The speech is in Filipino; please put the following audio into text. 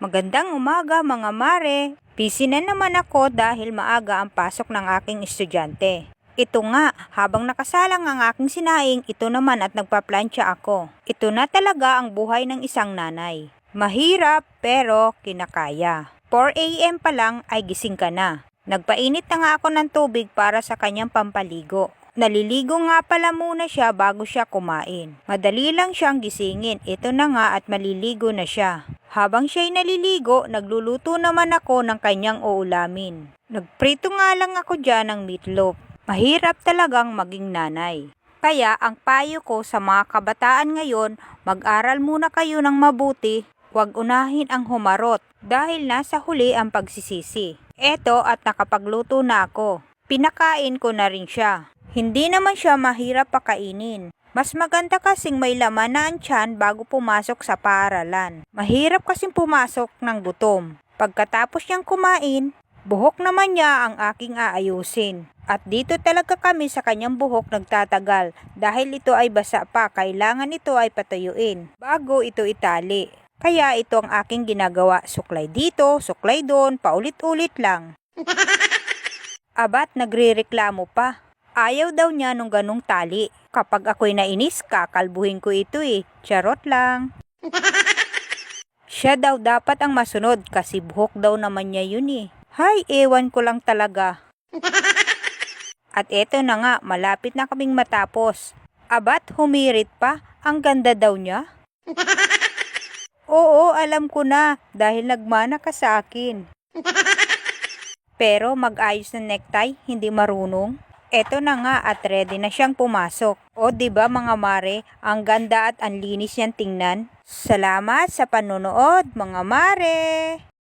Magandang umaga mga mare. Busy na naman ako dahil maaga ang pasok ng aking estudyante. Ito nga, habang nakasalang ang aking sinaing, ito naman at nagpaplansya ako. Ito na talaga ang buhay ng isang nanay. Mahirap pero kinakaya. 4 a.m. pa lang ay gising ka na. Nagpainit na nga ako ng tubig para sa kanyang pampaligo. Naliligo nga pala muna siya bago siya kumain. Madali lang siyang gisingin. Ito na nga at maliligo na siya. Habang siya'y naliligo, nagluluto naman ako ng kanyang uulamin. Nagprito nga lang ako dyan ng meatloaf. Mahirap talagang maging nanay. Kaya ang payo ko sa mga kabataan ngayon, mag-aral muna kayo ng mabuti, huwag unahin ang humarot dahil nasa huli ang pagsisisi. Eto at nakapagluto na ako. Pinakain ko na rin siya. Hindi naman siya mahirap pakainin. Mas maganda kasing may laman na ang tiyan bago pumasok sa paaralan. Mahirap kasing pumasok ng gutom. Pagkatapos niyang kumain, buhok naman niya ang aking aayusin. At dito talaga kami sa kanyang buhok nagtatagal dahil ito ay basa pa, kailangan ito ay patuyuin bago ito itali. Kaya ito ang aking ginagawa, suklay dito, suklay doon, paulit-ulit lang. Abat nagrereklamo pa. Ayaw daw niya nung ganong tali. Kapag ako'y nainis, kakalbuhin ko ito eh. Charot lang. Siya daw dapat ang masunod kasi buhok daw naman niya yun eh. Hay, ewan ko lang talaga. At eto na nga, malapit na kaming matapos. Abat, humirit pa. Ang ganda daw niya. Oo, alam ko na dahil nagmana ka sa akin. Pero mag-ayos ng necktie, hindi marunong. Eto na nga at ready na siyang pumasok. O 'di ba mga mare, ang ganda at ang linis niyang tingnan. Salamat sa panonood mga mare!